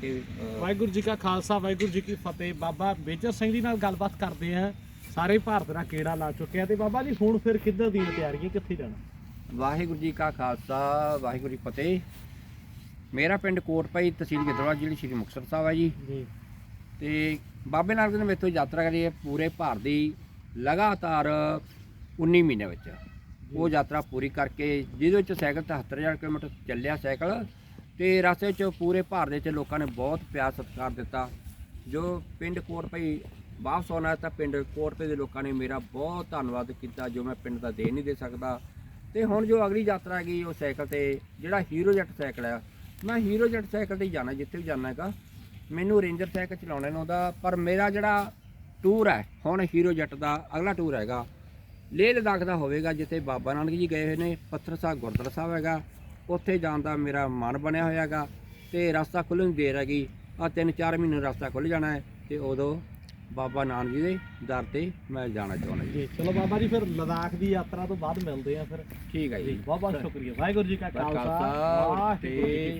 ਕਿ ਵਾਹਿਗੁਰੂ ਜੀ ਕਾ ਖਾਲਸਾ ਵਾਹਿਗੁਰੂ ਜੀ ਕੀ ਫਤਿਹ। ਬਾਬਾ ਮੇਜਰ ਸਿੰਘ ਜੀ ਨਾਲ ਗੱਲਬਾਤ ਕਰਦੇ ਆ ਸਾਰੇ ਭਾਰਤ ਦਾ ਕਿਹੜਾ ਲਾ ਚੁੱਕਿਆ ਤੇ ਬਾਬਾ ਜੀ ਹੁਣ ਫਿਰ ਕਿੱਧਰ ਦੀਆਂ ਤਿਆਰੀਆਂ ਕਿੱਥੇ ਜਾਣਾ? ਵਾਹਿਗੁਰੂ ਜੀ ਕਾ ਖਾਲਸਾ ਵਾਹਿਗੁਰੂ ਜੀ ਫਤਿਹ। ਮੇਰਾ ਪਿੰਡ ਕੋਟਪਈ ਤਹਿਸੀਲ ਗਿੱਦੜਵਾ ਜ਼ਿਲ੍ਹੇ ਸ਼੍ਰੀ ਮੁਕਤਸਰ ਸਾਹਿਬ ਹੈ ਜੀ। ਜੀ। ਤੇ ਬਾਬੇ ਨਾਨਕ ਨੇ ਮੇਥੋਂ ਯਾਤਰਾ ਕਰੀ ਹੈ ਪੂਰੇ ਭਾਰਤ ਦੀ ਲਗਾਤਾਰ 19 ਮਹੀਨਿਆਂ ਵਿੱਚ। ਉਹ ਯਾਤਰਾ ਪੂਰੀ ਕਰਕੇ ਜਿਹਦੇ ਵਿੱਚ ਸਾਈਕਲ 73000 ਕਿਲੋਮੀਟਰ ਚੱਲਿਆ ਸਾਈਕਲ ਤੇ ਰਸਤੇ 'ਚ ਪੂਰੇ ਭਾਰਤ ਦੇ ਵਿੱਚ ਲੋਕਾਂ ਨੇ ਬਹੁਤ ਪਿਆਰ ਸਤਿਕਾਰ ਦਿੱਤਾ। ਜੋ ਪਿੰਡ ਕੋਟਪਈ ਵਾਪਸ ਆਉਣਾ ਤਾਂ ਪਿੰਡ ਕੋਟਪਈ ਦੇ ਲੋਕਾਂ ਨੇ ਮੇਰਾ ਬਹੁਤ ਧੰਨਵਾਦ ਕੀਤਾ, ਜੋ ਮੈਂ ਪਿੰਡ ਦਾ ਦੇ ਨਹੀਂ ਦੇ ਸਕਦਾ। ਤੇ ਹੁਣ ਜੋ ਅਗਲੀ ਯਾਤਰਾ ਹੈਗੀ, ਉਹ ਸਾਈਕਲ ਤੇ ਜਿਹੜਾ ਹੀਰੋ ਜੱਟ ਸਾਈਕਲ ਆ, ਮੈਂ ਹੀਰੋ ਜੱਟ ਸਾਈਕਲ ਤੇ ਹੀ ਜਾਣਾ, ਜਿੱਥੇ ਵੀ ਜਾਣਾ ਹੈਗਾ। ਮੈਨੂੰ ਰੇਂਜਰ ਸਾਈਕਲ ਚਲਾਉਣੇ ਨੂੰ ਆਉਂਦਾ, ਪਰ ਮੇਰਾ ਜਿਹੜਾ ਟੂਰ ਹੈ, ਹੁਣ ਹੀਰੋ ਜੱਟ ਦਾ ਅਗਲਾ ਟੂਰ ਹੈਗਾ। ਲੇਹ ਲਦਾਖ ਦਾ ਹੋਵੇਗਾ, ਜਿੱਥੇ ਬਾਬਾ ਨਾਨਕ ਜੀ ਗਏ ਹੋਏ ਨੇ, ਪੱਥਰ ਸਾਹਿਬ, ਗੁਰਦੁਆਰਾ ਸਾਹਿਬ ਹੈਗਾ। ਉੱਥੇ ਜਾਣ ਦਾ ਮੇਰਾ ਮਨ ਬਣਿਆ ਹੋਇਆ ਹੈਗਾ ਤੇ ਰਸਤਾ ਖੁੱਲ੍ਹਣ ਦੀ ਦੇਰ ਹੈਗੀ। ਆ ਤਿੰਨ ਚਾਰ ਮਹੀਨੇ ਰਸਤਾ ਖੁੱਲ੍ਹ ਜਾਣਾ ਹੈ ਤੇ ਉਦੋਂ ਬਾਬਾ ਨਾਨਕ ਜੀ ਦੇ ਦਰ ਤੇ ਮੈਂ ਜਾਣਾ ਚਾਹੁੰਦਾ ਜੀ। ਜੀ ਚਲੋ ਬਾਬਾ ਜੀ ਫਿਰ ਲਦਾਖ ਦੀ ਯਾਤਰਾ ਤੋਂ ਬਾਅਦ ਮਿਲਦੇ ਆ ਫਿਰ। ਠੀਕ ਹੈ ਜੀ। ਬਹੁਤ ਬਹੁਤ ਸ਼ੁਕਰੀਆ। ਵਾਹਿਗੁਰੂ ਜੀ ਕਾ ਖਾਲਸਾ। ਵਾਹਿਗੁਰੂ ਜੀ ਕੀ